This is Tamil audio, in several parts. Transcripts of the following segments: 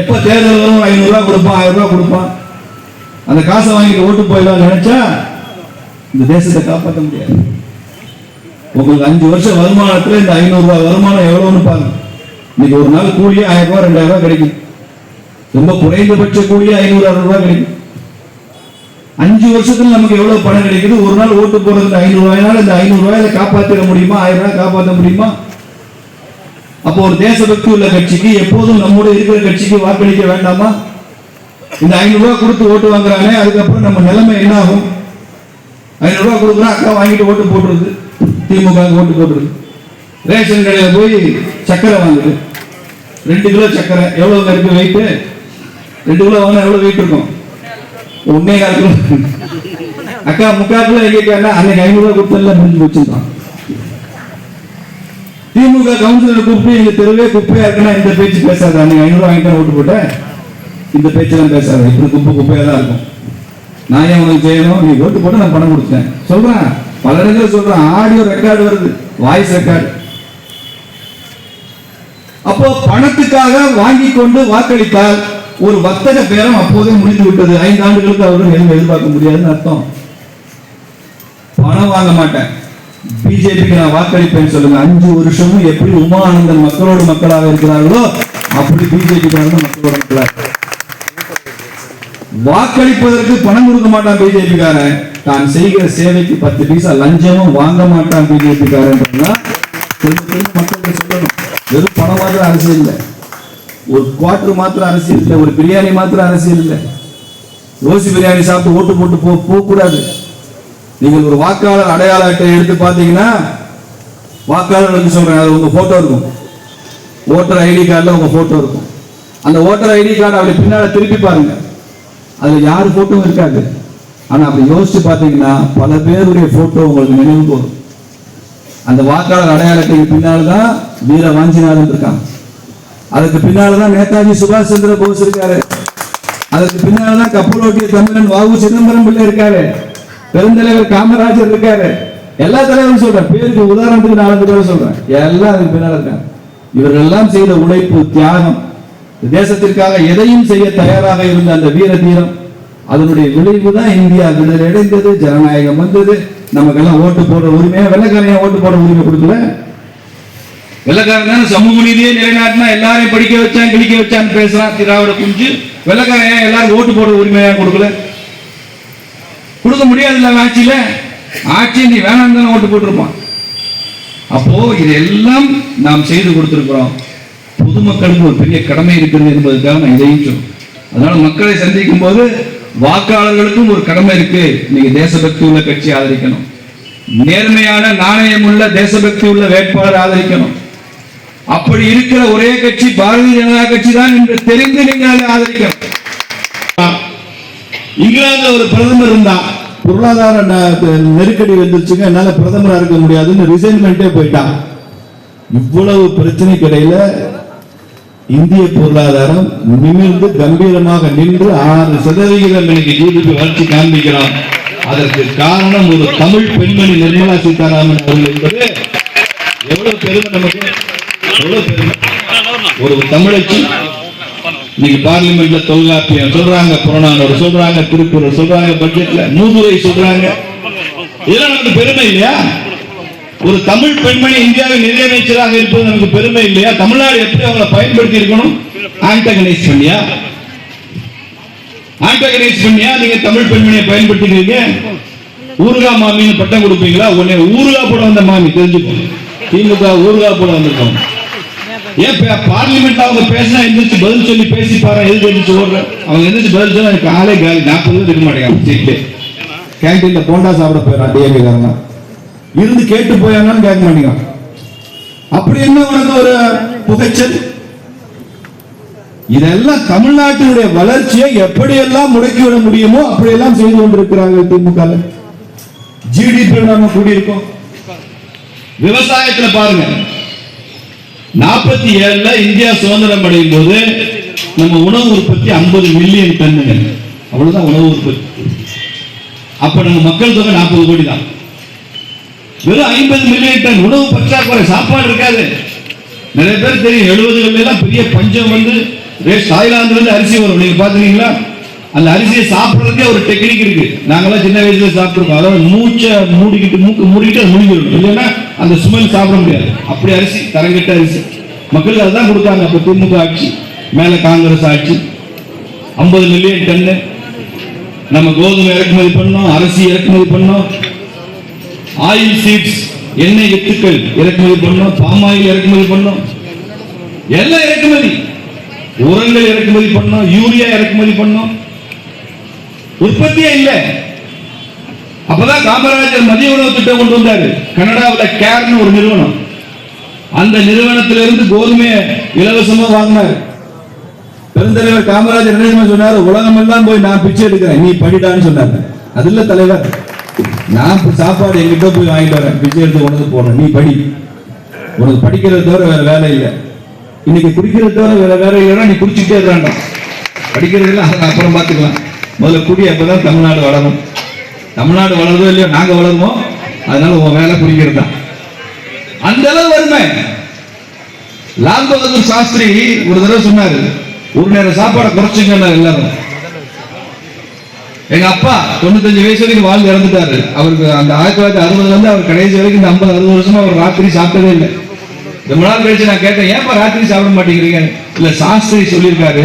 எப்ப தேர்தல் வரும் ஐநூறு ரூபாய் கொடுப்பான் ஆயிரம் ரூபாய் கொடுப்பான். அந்த காசை வாங்கிட்டு ஓட்டு போயிடலாம் நினைச்சா இந்த தேசத்தை காப்பாற்ற முடியாது. உங்களுக்கு அஞ்சு வருஷம் வருமானத்துல இந்த ஐநூறு ரூபாய் வருமானம் எவ்வளவுன்னு பாருங்க. இன்னைக்கு ஒரு நாள் கூலியே ஆயிரம் ரூபாய் ரெண்டாயிரம் ரூபாய் கிடைக்கும். ரொம்ப குறைந்தபட்ச கூலியே ஐநூறு அறுநூறு ரூபாய் கிடைக்கும். அஞ்சு வருஷத்துல நமக்கு எவ்வளவு பணம் கிடைக்குது? ஒரு நாள் ஓட்டு போடுறது ஐநூறு ரூபாய்னால இந்த ஐநூறு ரூபாயில காப்பாத்திட முடியுமா? ஆயிரம் ரூபாய் காப்பாற்ற முடியுமா? அப்போ ஒரு தேசபக்தி உள்ள கட்சிக்கு எப்போதும் நம்மோட இருக்கிற கட்சிக்கு வாக்களிக்க வேண்டாமா? இந்த ஐநூறு ரூபா கொடுத்து ஓட்டு வாங்குறானே அதுக்கப்புறம் நம்ம நிலைமை என்ன ஆகும் ஐநூறு ரூபா கொடுக்குறா அக்கா வாங்கிட்டு ஓட்டு போட்டுருது. திமுக ஓட்டு போட்டுருது. ரேஷன் கடையில் போய் சக்கரை வாங்குது. ரெண்டு கிலோ சக்கரை எவ்வளவு இருக்கு வெயிட் ரெண்டு கிலோ வாங்கினா எவ்வளவு வெயிட் இருக்கும்? ஒன்னே காலத்தில் அக்கா முக்கால் கிலோ எங்க கேட்டா அன்னைக்கு ஐநூறு ரூபாய் கொடுத்தல முடிஞ்சு வச்சிருக்கான் திமுக கவுன்சிலர் கூப்பிட்டு எங்க தெருவே குப்பையா இருக்குன்னா இந்த பேச்சு பேசாத. நீங்க ஐநூறு வாங்கிட்டு ஓட்டு போட்டேன். இந்த பேச்செல்லாம் பேசாத. இப்படி குப்பை குப்பையா தான் இருக்கும். நான் ஏன் உனக்கு செய்யணும்? நீ ஓட்டு போட்டு நான் பணம் கொடுத்தேன். சொல்றேன். பல இடங்களில் சொல்றேன். ஆடியோ ரெக்கார்டு வருது. வாய்ஸ் ரெக்கார்டு அப்போ பணத்துக்காக வாங்கி கொண்டு வாக்களித்தால் ஒரு வர்த்தக பேரம் அப்போதே முடிந்து விட்டது. ஐந்து ஆண்டுகளுக்கு அவர்கள் எதுவும் எதிர்பார்க்க முடியாதுன்னு அர்த்தம். பணம் வாங்க மாட்டேன். பிஜேபிக்கு நான் வாக்களிப்பேன்னு சொல்லுங்க. அஞ்சு வருஷமும் எப்படி உமானந்தன் மக்களோடு மக்களாக இருக்கிறார்களோ அப்படி பிஜேபி மக்களோட மக்களாக வாக்களிப்பதற்கு பணம் கொடுக்க மாட்டான் பிஜேபி காரன் தான் செய்கிற சேவைக்கு பத்து பைசா லஞ்சமும் வாங்க மாட்டான் பிஜேபி காரன் மக்களுக்கு சொல்லணும். வெறும் பணம் மாத்திரம் அரசியல் இல்லை. ஒரு குவார்டர் மாத்திரம் அரசியல் இல்லை. ஒரு பிரியாணி மாத்திரம் அரசியல் இல்லை. ரோசி பிரியாணி சாப்பிட்டு ஓட்டு போட்டு போ போகக்கூடாது. நீங்கள் ஒரு வாக்காளர் அடையாள அட்டை எடுத்து பார்த்தீங்கன்னா வாக்காளர்களுக்கு சொல்றேன் அது உங்க போட்டோ இருக்கும். ஓட்டர் ஐடி கார்டில் உங்க போட்டோ இருக்கும். அந்த ஓட்டர் ஐடி கார்டு அப்படி பின்னால் திருப்பி பாருங்க. அதில் யார் போட்டோவும் இருக்காது. ஆனால் அப்படி யோசிச்சு பார்த்தீங்கன்னா பல பேருடைய போட்டோ உங்களுக்கு நினைவுக்கு வரும் அந்த வாக்காளர் அடையாள அட்டைக்கு தான் வீர வாஞ்சிநாதன் இருக்கான். அதுக்கு பின்னால் தான் நேதாஜி சுபாஷ் சந்திர போஸ் இருக்காரு. அதுக்கு பின்னால் தான் கப்பலோட்டிய தமிழன் வாவு சிதம்பரம் பிள்ளை இருக்காரு. பெருந்தலைவர் காமராஜர் இருக்காரு. எல்லா தலைவரும் சொல்றேன். பேருக்கு உதாரணத்துக்கு நாலஞ்சு தலைவர் சொல்றேன். எல்லாம் அதுக்கு பின்னால் இருக்காங்க. இவர்கள் எல்லாம் செய்த உழைப்பு தியாகம் தேசத்திற்காக எதையும் செய்ய தயாராக இருந்த அந்த வீர தீரம் அதனுடைய விளைவு தான் இந்தியா விடுதலையடைந்தது ஜனநாயகம் வந்தது. நமக்கெல்லாம் ஓட்டு போடுற உரிமையா வெள்ளக்காரையா ஓட்டு போடுற உரிமை கொடுக்கல? வெள்ளக்காரன் சமூக நீதியே நிலைநாட்டினா எல்லாரையும் படிக்க வச்சான் கிழிக்க வச்சான்னு பேசுறான் திராவிட குஞ்சு. வெள்ளக்காரன் ஏன் எல்லாரும் ஓட்டு போடுற உரிமையா கொடுக்கல? கொடுக்க முடியாதுல்ல ஆட்சியில? ஆட்சி நீ வேணாம் தானே ஓட்டு போட்டிருப்பான். அப்போ இதெல்லாம் நாம் செய்து கொடுத்திருக்கிறோம். பொதுமக்களுக்கு ஒரு பெரிய கடமை இருக்கிறது என்பதற்காக நான் இதையும் சொல்றேன். அதனால மக்களை சந்திக்கும் போது வாக்காளர்களுக்கும் ஒரு கடமை இருக்கு. நீங்க தேசபக்தி உள்ள கட்சி ஆதரிக்கணும். நேர்மையான நாணயம் உள்ள தேசபக்தி உள்ள வேட்பாளர் ஆதரிக்கணும். அப்படி இருக்கிற ஒரே கட்சி பாரதிய ஜனதா கட்சி தான் என்று தெரிந்து நீங்கள் ஆதரிக்கணும். இங்கிலாந்துல ஒரு பிரதமர் இருந்தான் பொருளாதார நெருக்கடி வந்துருச்சுங்க. என்னால பிரதமரா இருக்க முடியாதுன்னு ரிசைன்மெண்ட்டே போயிட்டான். இவ்வளவு பிரச்சனைக்கு இடையில இந்திய பொருளாதாரம் நிமிர்ந்து கம்பீரமாக நின்று ஆறு சதவிகிதம் இன்னைக்கு ஜிடிபி வளர்ச்சி காண்பிக்கிறோம் அதற்கு காரணம் ஒரு தமிழ் பெண்மணி நிர்மலா சீதாராமன் அவர்கள் என்பது எவ்வளவு பெருமை நமக்கு? எவ்வளவு பெருமை? ஒரு தமிழச்சி இன்னைக்கு பார்லிமெண்ட்ல தொல்காப்பியம் சொல்றாங்க புறநானூறு சொல்றாங்க திருக்குறள் சொல்றாங்க பட்ஜெட்ல மூதுரை சொல்றாங்க. இதெல்லாம் நமக்கு பெருமை இல்லையா? ஒரு தமிழ் பெண்மணி இந்தியாவின் நிதியமைச்சராக இருப்பது நமக்கு பெருமை இல்லையா? தமிழ்நாடு எப்படி அவங்களை பயன்படுத்தி இருக்கணும்? ஆண்டகனைஸ் பண்ணியா? ஆண்டகனைஸ் பண்ணியா? நீங்க தமிழ் பெண்மணியை பயன்படுத்திக்கிறீங்க. ஊருகா மாமின்னு பட்டம் கொடுப்பீங்களா? உடனே ஊருகா போட வந்த மாமி தெரிஞ்சுக்கோங்க திமுக ஊருகா போட வந்திருக்கோம். ஏன் பே- பார்லிமெண்ட்ல அவங்க பேசினா எந்திரிச்சு பதில் சொல்லி பேசி பாரு எதுக்கு எந்திரிச்சு ஓடுற. அவங்க எந்திரிச்சு பதில் சொன்னா எனக்கு ஆளே காலி. நாற்பது இருக்க மாட்டேங்க சீட்ல கேன்டீன்ல போண்டா சாப்பிட போயிடறான் டிஎம்பி காரங்க இருந்து கேட்டு போயாங்கன்னு கேட்க மாட்டேங்கிறான் அப்படி என்ன உனக்கு ஒரு புகைச்சல்? இதெல்லாம் தமிழ்நாட்டினுடைய வளர்ச்சியை எப்படியெல்லாம் முடக்கி விட முடியுமோ அப்படியெல்லாம் செய்து கொண்டிருக்கிறாங்க திமுக ஜிடிபி நாம கூடியிருக்கோம். விவசாயத்துல பாருங்க. நாற்பத்தி ஏழுல இந்தியா சுதந்திரம் அடையும் போது நம்ம உணவு உற்பத்தி 50 மில்லியன் டன்னுங்க. அவ்வளவுதான் உணவு உற்பத்தி. அப்ப நம்ம மக்கள் தொகை நாற்பது கோடி தான். வெறும் ஐம்பது மில்லியன் டன் உணவு பற்றாக்குறை சாப்பாடு இருக்காது. நிறைய பேர் தெரியும் எழுபதுகள்ல எல்லாம் பெரிய பஞ்சம் வந்து ரேஷ் தாய்லாந்துல இருந்து அரிசி வரும். நீங்க பாத்துருக்கீங்களா அந்த அரிசியை சாப்பிடுறதுக்கே ஒரு டெக்னிக் இருக்கு. நாங்கெல்லாம் சின்ன வயசுல சாப்பிட்டுருக்கோம். அதாவது மூச்சை மூடிக்கிட்டு மூக்கு மூடிக்கிட்டு அது முடிஞ்சிடும் இல்லைன்னா அந்த சுமல் சாப்பிட முடியாது. அப்படி அரிசி தரங்கிட்ட அரிசி. மக்களுக்கு அதுதான் கொடுத்தாங்க. அப்போ திமுக ஆட்சி மேலே காங்கிரஸ் ஆட்சி. ஐம்பது மில்லியன் டன்னு நம்ம கோதுமை இறக்குமதி பண்ணோம் அரிசி இறக்குமதி பண்ணோம். ஆயில் சீட்ஸ் எண்ணெய் வித்துக்கள் இறக்குமதி பண்ணோம். பாமாயில் இறக்குமதி பண்ணோம். எல்லாம் இறக்குமதி. உரங்கள் இறக்குமதி பண்ணோம். யூரியா இறக்குமதி பண்ணோம். உற்பத்தியே இல்லை. அப்பதான் காமராஜர் மதிய உணவு திட்டம் கொண்டு வந்தாரு. கனடாவில் கேர்னு ஒரு நிறுவனம். அந்த நிறுவனத்திலிருந்து கோதுமையை இலவசமா வாங்கினாரு. பெருந்தலைவர் காமராஜர் என்ன சொன்னார்? உலகம் எல்லாம் போய் நான் பிச்சை எடுக்கிறேன். நீ படிடான்னு சொன்னாங்க அது இல்ல தலைவர். நான் சாப்பாடு எங்கிட்ட போய் வாங்கிட்டு வரேன். பிச்சை எடுத்து உனக்கு வந்து போடுறேன் நீ படி. உனக்கு படிக்கிறது தவிர வேற வேலை இல்லை. இன்னைக்கு குடிக்கிறது தவிர வேற வேலை இல்லைன்னா நீ குடிச்சுட்டே இருக்காண்டா படிக்கிறது இல்லை அப்புறம் பார்த்துக்கலாம். முதல்ல குடி அப்பதான் தமிழ்நாடு வளரும். தமிழ்நாடு வளருதோ இல்லையோ நாங்க வளருவோம். அதனால உன் வேலை குடிக்கிறது தான் அந்த அளவு வறுமை. லால் பகதூர் சாஸ்திரி ஒரு தடவை சொன்னாரு ஒரு நேரம் சாப்பாடை குறைச்சுங்க எல்லாரும். எங்க அப்பா தொண்ணூத்தஞ்சு வயசு வரைக்கும் வாழ்ந்து இறந்துட்டாரு. அவருக்கு அந்த ஆயிரத்தி தொள்ளாயிரத்தி அறுபதுல இருந்து அவர் கடைசி வரைக்கும் இந்த ஐம்பது அறுபது வருஷமா அவர் ராத்திரி சாப்பிட்டதே இல்லை. ரொம்ப நாள் கழிச்சு நான் கேட்டேன் ஏன்ப்பா ராத்திரி சாப்பிட மாட்டேங்கிறீங்க? இல்ல சாஸ்திரி சொல்லியிருக்காரு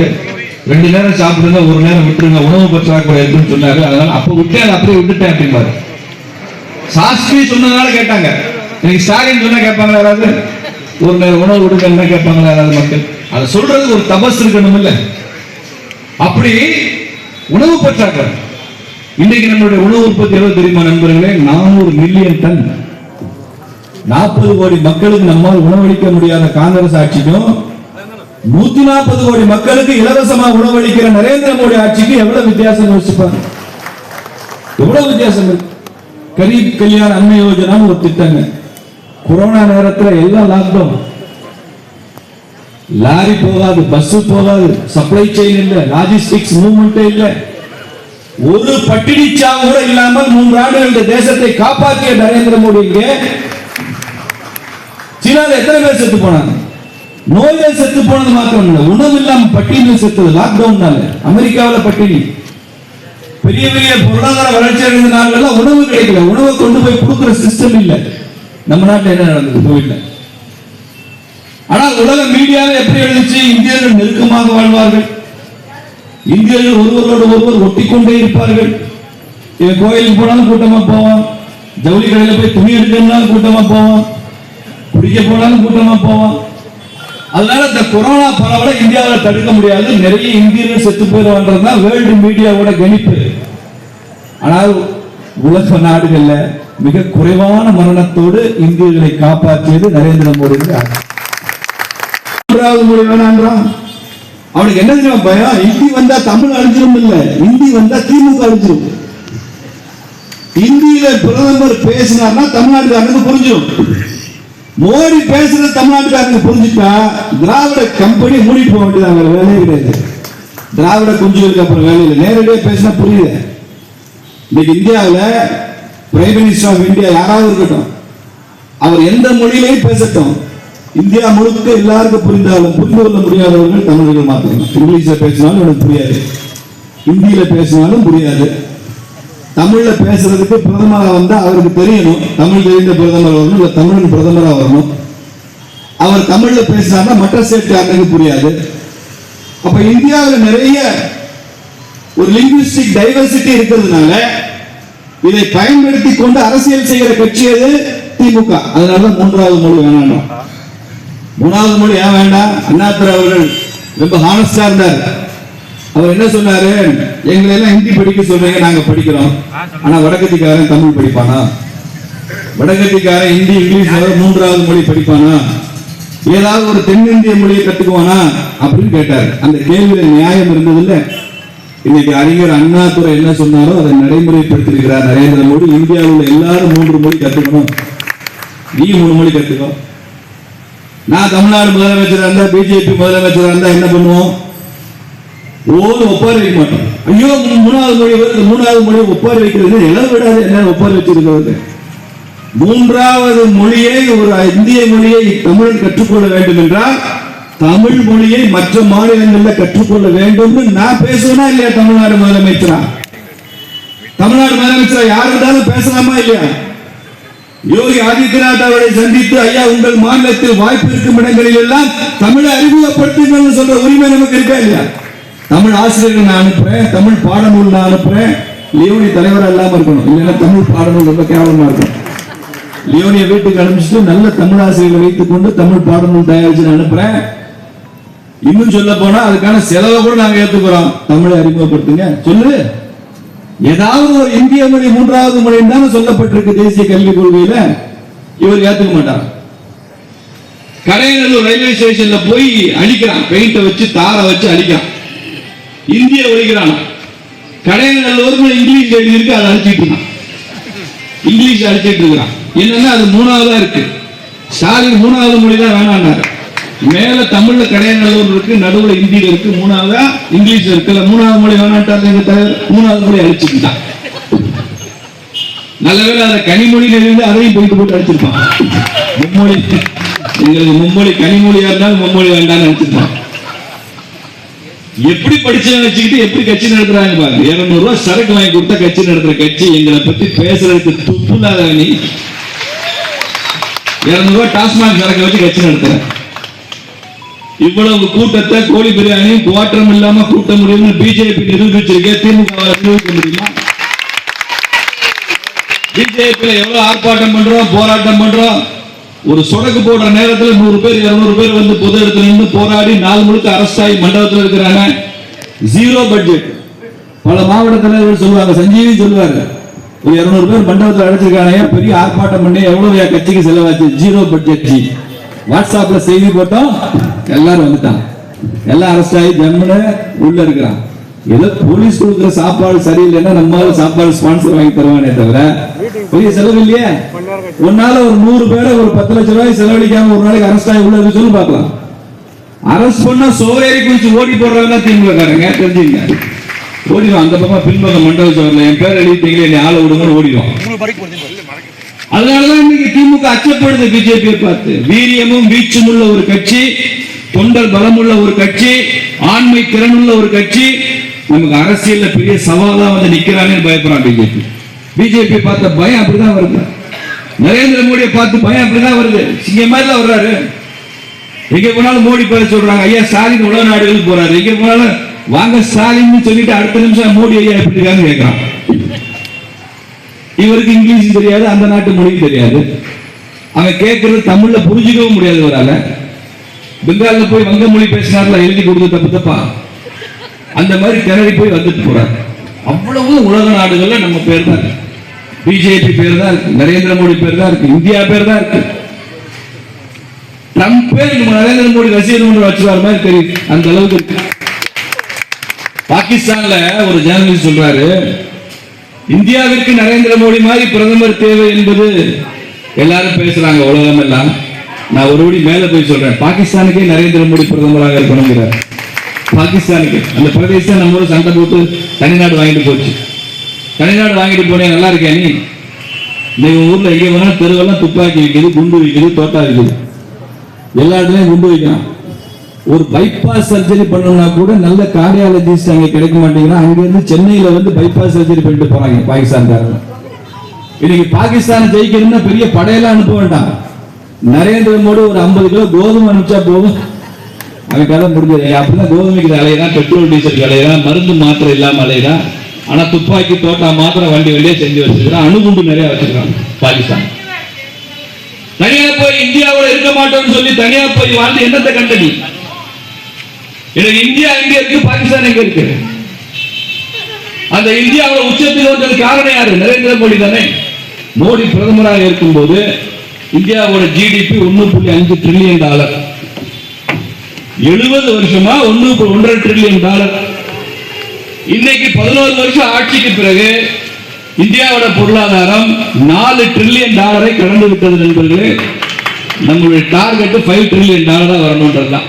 ரெண்டு நேரம் சாப்பிடுங்க ஒரு நேரம் விட்டுருங்க உணவு பற்றாக்குறை இருக்குன்னு சொன்னாங்க. அதனால அப்ப விட்டேன் அதை அப்படியே விட்டுட்டேன் அப்படிம்பாரு. சாஸ்திரி சொன்னதுனால கேட்டாங்க. எனக்கு ஸ்டாலின் சொன்னா கேட்பாங்களா யாராவது? ஒரு நேரம் உணவு என்ன கேட்பாங்களா யாராவது மக்கள்? அதை சொல்றதுக்கு ஒரு தபஸ் இருக்கணும் இல்ல அப்படி உணவு பற்றாக்குறை. இன்னைக்கு நம்மளுடைய உணவு உற்பத்தி எவ்வளவு தெரியுமா நண்பர்களே? நானூறு மில்லியன் டன். நாற்பது கோடி மக்களுக்கு நம்மால் உணவளிக்க முடியாத காங்கிரஸ் ஆட்சிக்கும் நூத்தி நாற்பது கோடி மக்களுக்கு இலவசமா உணவளிக்கிற நரேந்திர மோடி ஆட்சிக்கு எவ்வளவு வித்தியாசம் யோசிப்பாங்க எவ்வளவு வித்தியாசம் இருக்கு. கரீப் கல்யாண அன்ன யோஜனான்னு ஒரு திட்டங்க. கொரோனா நேரத்துல எல்லாம் லாக்டவுன் லாரி போகாது பஸ் போகாது சப்ளை செயின் இல்ல லாஜிஸ்டிக்ஸ் மூவ்மெண்ட் இல்ல. ஒரு பட்டினி கூட இல்லாமல் மூன்று ஆண்டுகள் இந்த தேசத்தை காப்பாற்றிய நரேந்திர மோடி இங்கே. சீனால எத்தனை பேர் செத்து போனாங்க? நோய்கள் செத்து போனது மாத்திரம் இல்லை. உணவு இல்லாம பட்டினி செத்தது லாக்டவுன்னால அமெரிக்காவில பட்டினி. பெரிய பெரிய பொருளாதார வளர்ச்சி அடைந்த நாள்ல உணவு கிடைக்கல. உணவை கொண்டு போய் கொடுக்குற சிஸ்டம் இல்லை. நம்ம நாட்டில் என்ன நடந்தது? கோவில்ல ஆனால் உலக மீடியாவை எப்படி எழுதிச்சு? இந்தியர்கள் நெருக்கமாக வாழ்வார்கள். இந்தியர்கள் ஒருவரோடு ஒருவர் ஒட்டி கொண்டே இருப்பார்கள். இவன் கோயிலுக்கு போனாலும் கூட்டமா போவான். ஜவுளி கடையில போய் துணி எடுக்கணும்னாலும் கூட்டமா போவான். குடிக்க போனாலும் கூட்டமா போவான். அதனால இந்த கொரோனா பரவலை இந்தியாவில் தடுக்க முடியாது. நிறைய இந்தியர்கள் செத்து போயிடுவான்றது தான் வேர்ல்டு மீடியாவோட கணிப்பு. ஆனால் உலக நாடுகள்ல மிக குறைவான மரணத்தோடு இந்தியர்களை காப்பாற்றியது நரேந்திர மோடி மூன்றாவது மொழி வேணான்றான் அவனுக்கு என்ன தெரியும் பயம்? ஹிந்தி வந்தா தமிழ் அழிஞ்சிரும் இல்ல. ஹிந்தி வந்தா திமுக அழிஞ்சிரும் ஹிந்தியில பிரதமர் பேசினார்னா தமிழ்நாட்டுக்காரனுக்கு புரிஞ்சிடும். மோடி பேசுறது தமிழ்நாட்டுக்காரங்க புரிஞ்சுட்டா திராவிட கம்பெனி மூடி போக வேண்டியது வேற வேலையே கிடையாது. திராவிட குஞ்சுகளுக்கு அப்புறம் வேலையில் நேரடியாக பேசினா புரியுது இன்னைக்கு இந்தியாவில் பிரைம் மினிஸ்டர் ஆஃப் இந்தியா யாராவது இருக்கட்டும் அவர் எந்த மொழியிலையும் பேசட்டும். இந்தியா முழுக்க எல்லாருக்கும் புரிந்தாலும் புரிந்து கொள்ள முடியாதவர்கள் தமிழர்கள் மாத்திரம் இங்கிலீஷில் பேசினாலும் எனக்கு புரியாது. இந்தியில் பேசினாலும் புரியாது. தமிழ்ல பேசுறதுக்கு பிரதமராக வந்தா அவருக்கு தெரியணும். தமிழ் தெரிந்த பிரதமர் வரணும் இல்ல தமிழன் பிரதமராக வரணும். அவர் தமிழ்ல பேசினார்னா மற்ற ஸ்டேட்காரனுக்கு புரியாது. அப்ப இந்தியாவில் நிறைய ஒரு லிங்குவிஸ்டிக் டைவர்சிட்டி இருக்கிறதுனால இதை பயன்படுத்தி கொண்டு அரசியல் செய்கிற கட்சி அது திமுக. அதனாலதான் மூன்றாவது மொழி வேணாம் மூணாவது மொழி ஏன் வேண்டாம்? அண்ணாத்திர அவர்கள் ரொம்ப ஹானஸ்டா இருந்தார். அவர் என்ன சொன்னாரு? எங்களை எல்லாம் ஹிந்தி படிக்க சொல்றீங்க நாங்க படிக்கிறோம். ஆனா வடக்கத்திக்காரன் தமிழ் படிப்பானா? வடக்கத்திக்காரன் ஹிந்தி இங்கிலீஷ் தவிர மூன்றாவது மொழி படிப்பானா? ஏதாவது ஒரு தென்னிந்திய மொழியை கத்துக்குவானா? அப்படின்னு கேட்டார். அந்த கேள்வியில நியாயம் இருந்தது இல்ல இன்னைக்கு அறிஞர் அண்ணாதுரை என்ன சொன்னாரோ அதை நடைமுறைப்படுத்திருக்கிறார் நரேந்திர மோடி. இந்தியாவில் உள்ள எல்லாரும் மூன்று மொழி கத்துக்கணும். நீ மூணு மொழி கத்துக்கோ. நான் தமிழ்நாடு முதலமைச்சரா இருந்தா பிஜேபி முதலமைச்சரா இருந்தா என்ன பண்ணுவோம்? ஓடு ஒப்பாரி வைக்க மாட்டோம் ஐயோ மூணாவது மொழி வருது மூணாவது மொழி ஒப்பாரி வைக்கிறது எல்லாம் விடாது என்ன ஒப்பாரி வச்சிருக்கிறது. மூன்றாவது மொழியை ஒரு இந்திய மொழியை தமிழன் கற்றுக்கொள்ள வேண்டும் என்றால் தமிழ் மொழியை மற்ற மாநிலங்களில் கற்றுக்கொள்ள வேண்டும் நான் பேசுவேனா இல்லையா தமிழ்நாடு முதலமைச்சரா? தமிழ்நாடு முதலமைச்சரா யார் இருந்தாலும் பேசலாமா இல்லையா? யோகி ஆதித்யநாத் அவரை சந்தித்து ஐயா உங்கள் மாநிலத்தில் வாய்ப்பு இருக்கும் இடங்களில் எல்லாம் தமிழை அறிமுகப்படுத்துங்கள் சொல்ற உரிமை நமக்கு இருக்கா இல்லையா? தமிழ் ஆசிரியர்கள் நான் அனுப்புறேன் தமிழ் பாடநூல் நான் அனுப்புறேன். லியோனி தலைவரா இல்லாமல் இருக்கணும். இல்லைன்னா தமிழ் பாடநூல் ரொம்ப கேவலமாக இருக்கும். லியோனியை வீட்டுக்கு அனுப்பிச்சுட்டு நல்ல தமிழ் ஆசிரியர்களை வைத்துக் கொண்டு தமிழ் பாடநூல் தயாரிச்சு நான் அனுப்புறேன். இன்னும் சொல்ல போனா அதுக்கான செலவை கூட நாங்க ஏத்துக்கிறோம். தமிழை அறிமுகப்படுத்துங்க. சொல்லு. ஏதாவது ஒரு இந்திய மொழி மூன்றாவது மொழி தானே சொல்லப்பட்டிருக்கு தேசிய கல்விக் கொள்கையில. இவர் ஏத்துக்க மாட்டார். கடையநல்லூர் ரயில்வே ஸ்டேஷன்ல போய் அடிக்கிறான். பெயிண்ட வச்சு தாரை வச்சு அடிக்கிறான். இந்திய ஒழிக்கிறான் கடையநல்லூர்னு இங்கிலீஷ் எழுதியிருக்கு அதை அடிச்சிட்டு இருக்கான். இங்கிலீஷ் அழைச்சிட்டு இருக்கிறான். என்னன்னா அது மூணாவதா இருக்கு. ஸ்டாலின் மூணாவது மொழி தான் வேணான்னாரு. மேல தமிழ்ல கடையநல்லூர் இருக்கு நடுவுல இந்தியில இருக்கு மூணாவதா இங்கிலீஷ் இருக்குல்ல மூணாவது மொழி வேணாட்டாரு எங்க தலைவர் மூணாவது மொழி அடிச்சுக்கிட்டான் நல்லவேளை அதை கனிமொழியில இருந்து அதையும் போயிட்டு போட்டு அடிச்சிருப்பான். மும்மொழி. எங்களுக்கு மும்மொழி கனிமொழியா இருந்தாலும் மும்மொழி வேண்டாம்னு அடிச்சிருப்பான். எப்படி படிச்சவங்க வச்சுக்கிட்டு எப்படி கட்சி நடத்துறாங்க பாருங்க. இருநூறு ரூபாய் சரக்கு வாங்கி கொடுத்தா கட்சி நடத்துற கட்சி எங்களை பத்தி பேசுறதுக்கு துப்பு இல்லாத நீ இருநூறு ரூபாய் டாஸ்மாக் சரக்கு வச்சு கட்சி நடத்துற இவ்வளவு கூட்டத்தை கோழி பிரியாணி குவாற்றம் இல்லாம கூட்ட முடியும்னு பிஜேபி நிரூபிச்சிருக்கே திமுக நிரூபிக்க முடியுமா? பிஜேபி எவ்வளவு ஆர்ப்பாட்டம் பண்றோம் போராட்டம் பண்றோம்? ஒரு சொடக்கு போடுற நேரத்துல நூறு பேர் இருநூறு பேர் வந்து பொது இடத்துல இருந்து போராடி நாள் முழுக்க அரஸ்ட் ஆகி மண்டபத்தில் இருக்கிறாங்க. ஜீரோ பட்ஜெட் பல மாவட்ட தலைவர்கள் சொல்லுவாங்க சஞ்சீவி சொல்லுவாங்க. ஒரு இருநூறு பேர் மண்டபத்தில் அழைச்சிருக்காங்க பெரிய ஆர்ப்பாட்டம் பண்ணி எவ்வளவு என் கட்சிக்கு செலவாச்சு? ஜீரோ பட்ஜெட் ஜி வாட்ஸ்அப்ல செய்தி போட்டோம் எல்லாரும் வந்துட்டான் எல்லாம் அரெஸ்ட் ஆகி ஜம்முன்னு உள்ள இருக்கிறான் ஏதோ போலீஸ் கொடுக்குற சாப்பாடு சரியில்லைன்னா நம்மளால சாப்பாடு ஸ்பான்சர் வாங்கி தருவானே தவிர பெரிய செலவு இல்லையே. உன்னால ஒரு நூறு பேரை ஒரு பத்து லட்சம் ரூபாய் செலவழிக்காம ஒரு நாளைக்கு அரெஸ்ட் ஆகி உள்ள சொல்லி பார்க்கலாம். அரெஸ்ட் பண்ணா சோவேரி குளிச்சு ஓடி போடுறவங்க திமுக காரங்க தெரிஞ்சுங்க ஓடிடும் அந்த பக்கம் பின்பக்கம் மண்டல சோர்ல என் பேர் எழுதிட்டீங்களே என்னை ஆளை விடுங்கன்னு ஓடிடும் அதனாலதான் இன்னைக்கு திமுக அச்சப்படுது பிஜேபியை பார்த்து. வீரியமும் வீச்சும் உள்ள ஒரு கட்சி தொண்டர் பலமுள்ள ஒரு கட்சி ஆண்மை திறனுள்ள ஒரு கட்சி. நமக்கு அரசியல்ல பெரிய சவாலா வந்து நிக்கிறானே பயப்படுறான் பிஜேபி. பிஜேபி பார்த்த பயம் அப்படிதான் வருது. நரேந்திர மோடியை பார்த்து பயம் அப்படிதான் வருது? இங்க மாதிரி தான் வர்றாரு. எங்க போனாலும் மோடி பேர சொல்றாங்க. ஐயா ஸ்டாலின் உலக நாடுகளுக்கு போறாரு. எங்க போனாலும் வாங்க ஸ்டாலின் சொல்லிட்டு அடுத்த நிமிஷம் மோடி ஐயா எப்படி இருக்கான்னு இவருக்கு இங்கிலீஷ் தெரியாது அந்த நாட்டு மொழியும் தெரியாது. அவன் கேட்கறது தமிழ்ல புரிஞ்சுக்கவும் முடியாது வரால பெங்கால்ல போய் வங்க மொழி பேசினார்ல எழுதி கொடுத்து தப்பு தப்பா? அந்த மாதிரி திணறி போய் வந்துட்டு போறாரு. அவ்வளவு உலக நாடுகள்ல நம்ம பேர் தான். பிஜேபி பேர் தான் இருக்கு நரேந்திர மோடி பேர் தான் இருக்கு இந்தியா பேர் தான் இருக்கு. பேர் நம்ம நரேந்திர மோடி ரசிகர் ஒன்று வச்சுருவார் மாதிரி தெரியுது அந்த அளவுக்கு இருக்கு. பாகிஸ்தான்ல ஒரு ஜேர்னலிஸ்ட் சொல்றாரு இந்தியாவிற்கு நரேந்திர மோடி மாதிரி பிரதமர் தேவை என்பது எல்லாரும் பேசுறாங்க உலகம் எல்லாம் நான் ஒருபடி மேல போய் சொல்றேன் பாகிஸ்தானுக்கே நரேந்திர மோடி பிரதமராக இருக்கணுங்கிறார். பாகிஸ்தானுக்கு அந்த பிரதேசம் நம்மளோட சண்டை போட்டு தனிநாடு வாங்கிட்டு போச்சு. தனிநாடு வாங்கிட்டு போனேன் நல்லா இருக்கே நீ? இந்த ஊர்ல எங்க வேணா தெருவெல்லாம் துப்பாக்கி வைக்கிறது குண்டு வைக்கிறது தோட்டா இருக்குது. எல்லா இடத்துலயும் குண்டு வைக்கிறான். ஒரு பைபாஸ் சர்ஜரி பண்ணணும்னா கூட நல்ல கார்டியாலஜிஸ்ட் அங்க கிடைக்க மாட்டேங்கிறான். அங்க இருந்து சென்னையில வந்து பைபாஸ் சர்ஜரி பண்ணிட்டு போறாங்க பாகிஸ்தான்காரங்க. இன்னைக்கு பாகிஸ்தான் ஜெயிக்கணும்னா பெரிய படையெல்லாம் அனுப்ப வேண்டாம். நரேந்திர மோடி ஒரு ஐம்பது கிலோ கோதுமை அனுப்பிச்சா போதும். அவன் கதை முடிஞ்சது. அப்படின்னா கோதுமைக்கு அலையிறான் பெட்ரோல் டீசல் அலையிறான் மருந்து மாத்திரை இல்லாம அலையிறான் ஆனா துப்பாக்கி தோட்டா மாத்திரம் வண்டி வழியே செஞ்சு வச்சிருக்கிறான். அணுகுண்டு நிறைய வச்சிருக்கான் பாகிஸ்தான். தனியா போய் இந்தியாவோட இருக்க மாட்டோம்னு சொல்லி தனியா போய் வாழ்ந்து என்னத்தை கண்டனி எனக்கு இந்தியா எங்க இருக்கு பாகிஸ்தான் எங்க இருக்கு? அந்த இந்தியாவோட உச்சத்தில் வந்தது காரணம் யாரு? நரேந்திர மோடி தானே. மோடி பிரதமராக இருக்கும்போது இந்தியாவோட ஜிடிபி ஒன்னு புள்ளி அஞ்சு ட்ரில்லியன் டாலர் எழுபது வருஷமா ஒன்னு ஒன்றரை ட்ரில்லியன் டாலர் இன்னைக்கு பதினோரு வருஷம் ஆட்சிக்கு பிறகு இந்தியாவோட பொருளாதாரம் நாலு ட்ரில்லியன் டாலரை கடந்து விட்டது நண்பர்களே. நம்மளுடைய டார்கெட் ஃபைவ் ட்ரில்லியன் டாலரா வரணுன்றதுதான்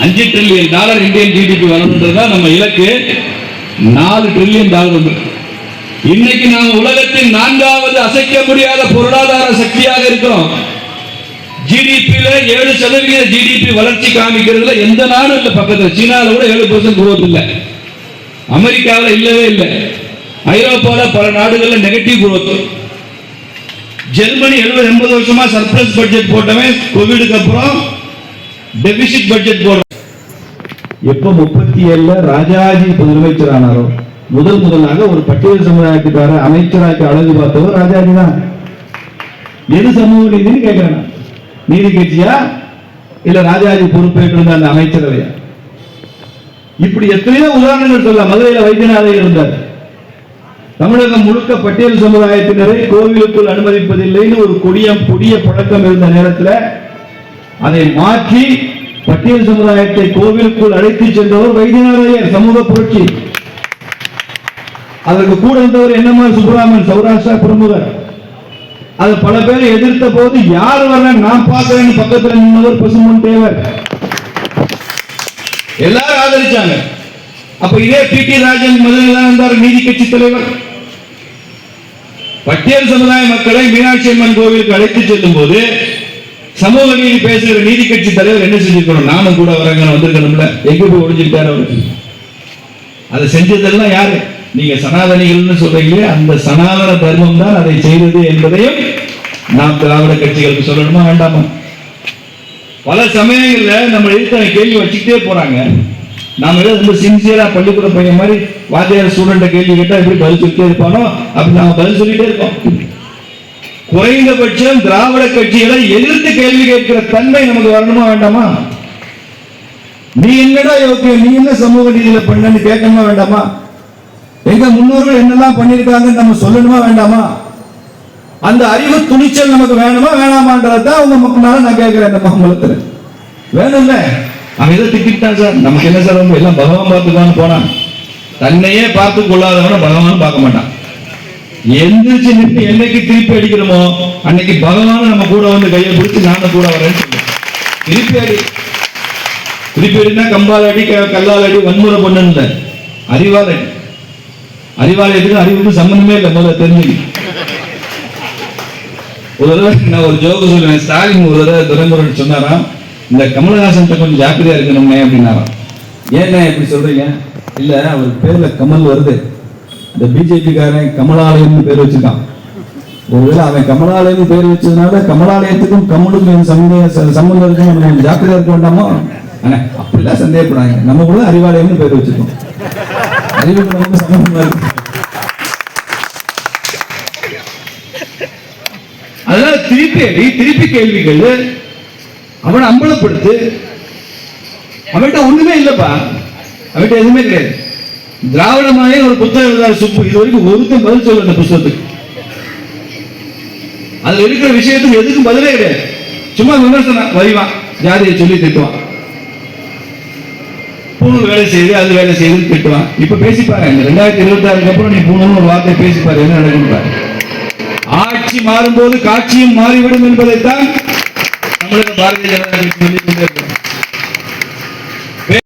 அஞ்சு ட்ரில்லியன் டாலர் இந்தியன் ஜிடிபி வரணுன்றதுதான் நம்ம இலக்கு. நாலு ட்ரில்லியன் டாலர் வந்து. இன்னைக்கு நாம் உலகத்தின் நான்காவது அசைக்க முடியாத பொருளாதார சக்தியாக இருக்கிறோம். ஜிடிபியில ஏழு சதவீத ஜிடிபி வளர்ச்சி காமிக்கிறதுல எந்த நாடும் இல்லை பக்கத்தில். சீனாவில் கூட ஏழு பர்சன்ட் குரோத் இல்லை. அமெரிக்காவில் இல்லவே இல்லை. ஐரோப்பாவில் பல நாடுகளில் நெகட்டிவ் குரோத் ஜெர்மனி எழுபது எண்பது வருஷமா சர்ப்ளஸ் பட்ஜெட் போட்டவன் கோவிடுக்கு அப்புறம் டெபிசிட் பட்ஜெட் போடுறான். எப்ப முப்பத்தி ஏழுல ராஜாஜி முதலமைச்சர் ஆனாரோ? முதல் முதலாக ஒரு பட்டியல் சமுதாயத்துக்கார அமைச்சராக்கு அழகு பார்த்தவர் ராஜாஜி தான். எது சமூக நீதினு கேட்கிறேன் நீதி கட்சியா? இல்ல ராஜாஜி பொறுப்பேற்று அந்த அமைச்சரவையா? இப்படி எத்தனையோ உதாரணங்கள் சொல்லலாம். மதுரையில வைத்தியநாதர் இருந்தார். தமிழகம் முழுக்க பட்டியல் சமுதாயத்தினரை கோவிலுக்குள் அனுமதிப்பதில்லைன்னு ஒரு கொடிய கொடிய பழக்கம் இருந்த நேரத்தில் அதை மாற்றி பட்டியல் சமுதாயத்தை கோவிலுக்குள் அழைத்து சென்றவர் வைத்தியநாதையர் சமூக புரட்சி. அதற்கு கூட இருந்தவர் என்னம்மா சுப்பிரமணியன் சௌராஷ்டிரா பிரமுகர். அது பல பேர் எதிர்த்த போது யார் வர நான் பார்க்கிறேன்னு பக்கத்துல நின்றவர் பசுமன் தேவர். எல்லாரும் ஆதரிச்சாங்க. அப்ப இதே பி டி ராஜன் முதல்ல இருந்தார் நீதி கட்சி தலைவர். பட்டியல் சமுதாய மக்களை மீனாட்சி அம்மன் கோவிலுக்கு அழைத்து செல்லும் போது சமூக நீதி பேசுகிற நீதி கட்சி தலைவர் என்ன செஞ்சிருக்கணும்? நானும் கூட வரங்க வந்திருக்கணும்ல. எங்க போய் ஒளிஞ்சுக்கிட்டாரு அவருக்கு அதை செஞ்சதெல்லாம் யாரு? நீங்க சனாதனிகள்னு சொல்றீங்களே அந்த சனாதன தர்மம் தான் அதை செய்தது என்பதையும் நாம் திராவிட கட்சிகளுக்கு சொல்லணுமா வேண்டாமா? பல சமயங்களில் நம்ம எழுத்தான கேள்வி வச்சுக்கிட்டே போறாங்க. நாம ஏதோ ரொம்ப சின்சியரா பள்ளிக்கூட பையன் மாதிரி வாத்தியார் ஸ்டூடெண்ட்டை கேள்வி கேட்டால் எப்படி பதில் சொல்லிட்டே இருப்பானோ அப்படி நாம பதில் சொல்லிட்டே இருக்கோம் குறைந்தபட்சம் திராவிட கட்சிகளை எதிர்த்து கேள்வி கேட்கிற தன்மை நமக்கு வரணுமா வேண்டாமா? நீ என்னடா யோக்கியம் நீ என்ன சமூக நீதியில பண்ணு கேட்கணுமா வேண்டாமா? எங்க முன்னோர்கள் என்னெல்லாம் பண்ணியிருக்காங்கன்னு நம்ம சொல்லணுமா வேண்டாமா? அந்த அறிவு துணிச்சல் நமக்கு வேணுமா வேணாமான்றதான் உங்க முன்னால நான் கேட்கிறேன் இந்த மாம்பழத்துல. வேணும்ல? அவன் ஏதோ திட்டான் சார். நமக்கு என்ன சார் எல்லாம் பகவான் பார்த்துக்கான்னு போனான். தன்னையே பார்த்து கொள்ளாதவன பகவான் பார்க்க மாட்டான். எந்திரிச்சு நின்று என்னைக்கு திருப்பி அடிக்கிறோமோ அன்னைக்கு பகவான் நம்ம கூட வந்து கையை பிடிச்சி நானும் கூட வரேன்னு சொல்லுவேன் திருப்பி அடி. திருப்பி அடினா கம்பால் அடி க- கல்லால் அடி வன்முறை பண்ணுன்னு அறிவாலை அடி. அறிவாலயத்துக்கு அறிவுக்கு சம்பந்தமே இல்லை முதல்ல தெரிஞ்சுக்க ஒரு தடவை நான் ஒரு ஜோக்கு சொல்லுவேன் ஸ்டாலின் ஒரு தடவை துரைமுருகன் சொன்னாராம் இந்த கமலஹாசன் கொஞ்சம் ஜாக்கிரதையா இருக்கணும்னே அப்படின்னாராம். ஏன்னா இப்படி சொல்றீங்க? இல்ல அவர் பேர்ல கமல் வருது. இந்த பிஜேபி காரன் கமலாலயம்னு பேர் வச்சிருக்கான். ஒருவேளை அவன் கமலாலயம் பேர் வச்சதுனால கமலாலயத்துக்கும் கமலுக்கும் சம்பந்தம் சம்பந்தம் இருக்கும் நம்ம ஜாக்கிரதையா இருக்க வேண்டாமோ? அண்ணே அப்படிலாம் சந்தேகப்படாங்க நம்ம கூட அறிவாலயம்னு பேர் வச்சிருக்கோம். அறிவுக்கு நமக்கு சம்பந்தமா இருக்கு அதனால திருப்பி அடி திருப்பி கேள்விகள் அவனை அம்பலப்படுத்து. அவன்கிட்ட ஒண்ணுமே இல்லப்பா. அவன்கிட்ட எதுவுமே கிடையாது. திராவிடமாயே ஒரு புத்தகம் எழுதாரு சுப்பு. இது வரைக்கும் ஒருத்தன் பதில் சொல்ல அந்த புத்தகத்துக்கு. அதுல இருக்கிற விஷயத்துக்கு எதுக்கும் பதிலே கிடையாது. சும்மா விமர்சனம் வரிவான் ஜாதியை சொல்லி திட்டுவான். பூணூல் வேலை செய்யுது அது வேலை செய்யுதுன்னு திட்டுவான். இப்ப பேசிப்பாரு. இந்த ரெண்டாயிரத்தி இருபத்தி ஆறுக்கு அப்புறம் நீ பூணூல் ஒரு வார்த்தை பேசிப்பாரு. என்ன நடக்கும் பாரு. ஆட்சி மாறும்போது காட்சியும் மாறிவிடும் என்பதைத்தான் தமிழக பாரதிய ஜனதா கட்சி சொல்லிக் கொண்டிருக்கிறோம்